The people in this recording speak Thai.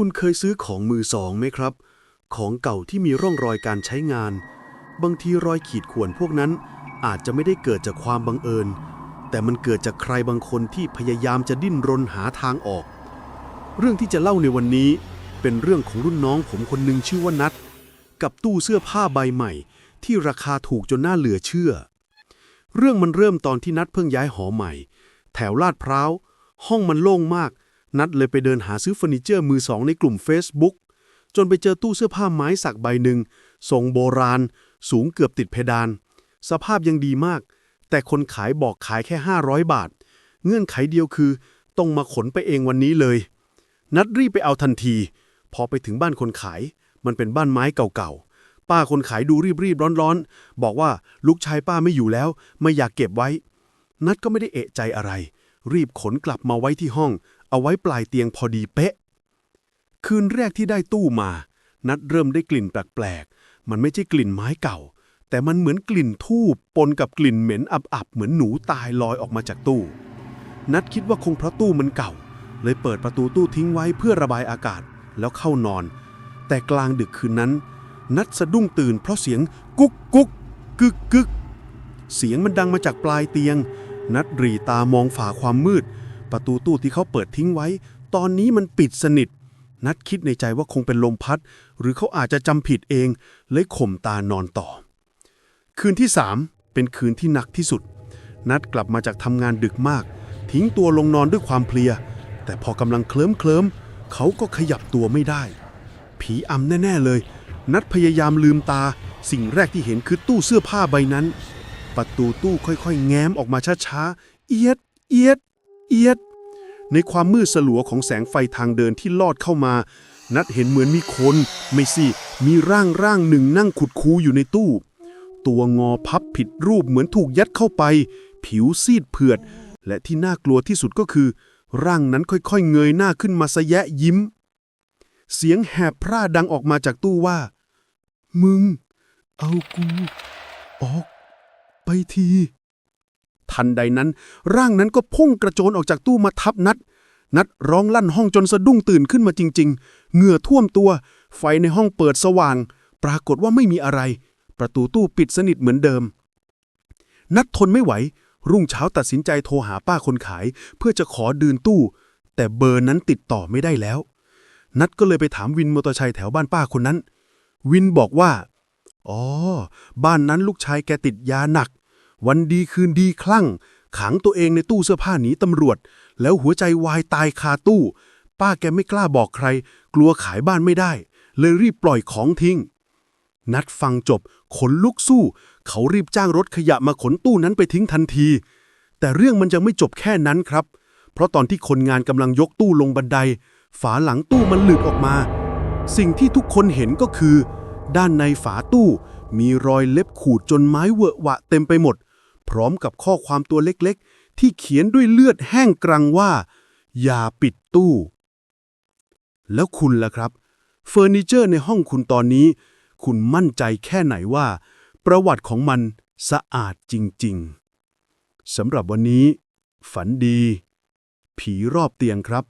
คุณเคยซื้อของมือสองไหมครับ ของเก่าที่มีร่องรอยการใช้งาน บางทีรอยขีดข่วนพวกนั้น อาจจะไม่ได้เกิดจากความบังเอิญ แต่มันเกิดจากใครบางคนที่พยายามจะดิ้นรนหาทางออก เรื่องที่จะเล่าในวันนี้ เป็นเรื่องของรุ่นน้องผมคนหนึ่งชื่อว่านัทกับตู้เสื้อผ้าใบใหม่ ที่ราคาถูกจนน่าเหลือเชื่อ เรื่องมันเริ่มตอนที่นัดเพิ่งย้ายหอใหม่ แถวลาดพร้าว ห้องมันโล่งมาก นัดเลยไปเดินหาซื้อเฟอร์นิเจอร์มือสองในกลุ่ม Facebook จนไปเจอตู้เสื้อผ้าไม้สักใบหนึ่งทรงโบราณ สูงเกือบติดเพดาน สภาพยังดีมาก แต่คนขายบอกขายแค่ 500 บาท เงื่อนไขเดียวคือ ต้องมาขนไปเองวันนี้เลย นัดรีบไปเอาทันที พอไปถึงบ้านคนขาย มันเป็นบ้านไม้เก่าๆ ป้าคนขายดูรีบๆร้อนๆ บอกว่าลูกชายป้าไม่อยู่แล้ว ไม่อยากเก็บไว้ นัดก็ไม่ได้เอะใจอะไร รีบขนกลับมาไว้ที่ห้อง เอาไว้ปลายเตียงพอดีเป๊ะ คืนแรกที่ได้ตู้มา นัดเริ่มได้กลิ่นแปลกๆ มันไม่ใช่กลิ่นไม้เก่า แต่มันเหมือนกลิ่นทูบปนกับกลิ่นเหม็นอับๆ เหมือนหนูตายลอยออกมาจากตู้ นัดคิดว่าคงเพราะตู้มันเก่า เลยเปิดประตูตู้ทิ้งไว้เพื่อระบายอากาศแล้วเข้านอน แต่กลางดึกคืนนั้น นัดสะดุ้งตื่นเพราะเสียงกุ๊กกุ๊กกึกกึกเสียงมันดังมาจากปลายเตียง นัดรีตามองฝ่าความมืด ประตูตู้ที่เขาเปิดทิ้งไว้ ตอนนี้มันปิดสนิท นัดคิดในใจว่าคงเป็นลมพัด หรือเขาอาจจะจำผิดเอง เลยข่มตานอนต่อ คืนที่สามเป็นคืนที่หนักที่สุด นัดกลับมาจากทำงานดึกมาก ทิ้งตัวลงนอนด้วยความเพลีย แต่พอกำลังเคลิ้มเคลิ้มเขาก็ขยับตัวไม่ได้ ผีอำแน่ ๆเลย นัดพยายามลืมตา สิ่งแรกที่เห็นคือตู้เสื้อผ้าใบนั้น ประตูตู้ค่อยๆ แง้มออกมาช้าๆ เอียดเอียด เอียด ในความมืดสลัวของแสงไฟทางเดินที่ลอดเข้ามา นัดเห็นเหมือนมีคน ไม่สิ มีร่างร่างหนึ่งนั่งขุดคูอยู่ในตู้ ตัวงอพับผิดรูปเหมือนถูกยัดเข้าไป ผิวซีดเผือด และที่น่ากลัวที่สุดก็คือ ร่างนั้นค่อยๆ เงยหน้าขึ้นมาสะแยะยิ้ม เสียงแหบพร่าดังออกมาจากตู้ว่า มึง เอากู ออก ไปที ทันใดนั้น ร่างนั้นก็พุ่งกระโจนออกจากตู้มาทับนัด นัดร้องลั่นห้องจนสะดุ้งตื่นขึ้นมาจริง ๆ เหงื่อท่วมตัว ไฟในห้องเปิดสว่าง ปรากฏว่าไม่มีอะไร ประตูตู้ปิดสนิทเหมือนเดิม นัดทนไม่ไหว รุ่งเช้าตัดสินใจโทรหาป้าคนขาย เพื่อจะขอดืนตู้ แต่เบอร์นั้นติดต่อไม่ได้แล้ว นัดก็เลยไปถามวินมอเตอร์ไซค์แถวบ้านป้าคนนั้น วินบอกว่า อ๋อ บ้านนั้นลูกชายแกติดยาหนัก วันดีคืนดีคลั่ง ขังตัวเองในตู้เสื้อผ้าหนีตำรวจ แล้วหัวใจวายตายคาตู้ ป้าแกไม่กล้าบอกใคร กลัวขายบ้านไม่ได้ เลยรีบปล่อยของทิ้ง นัดฟังจบขนลุกสู้ เขารีบจ้างรถขยะมาขนตู้นั้นไปทิ้งทันที แต่เรื่องมันยังไม่จบแค่นั้นครับ เพราะตอนที่คนงานกำลังยกตู้ลงบันได ฝาหลังตู้มันหลุดออกมา สิ่งที่ทุกคนเห็นก็คือ ด้านในฝาตู้มีรอยเล็บขูดจนไม้เวอะหวะเต็มไปหมด พร้อมกับข้อความตัวเล็กๆ ที่เขียนด้วยเลือดแห้งกรังว่า อย่าปิดตู้ แล้วคุณล่ะครับ เฟอร์นิเจอร์ในห้องคุณตอนนี้ คุณมั่นใจแค่ไหนว่า ประวัติของมันสะอาดจริง ๆสำหรับวันนี้ ฝันดี ผีรอบเตียงครับ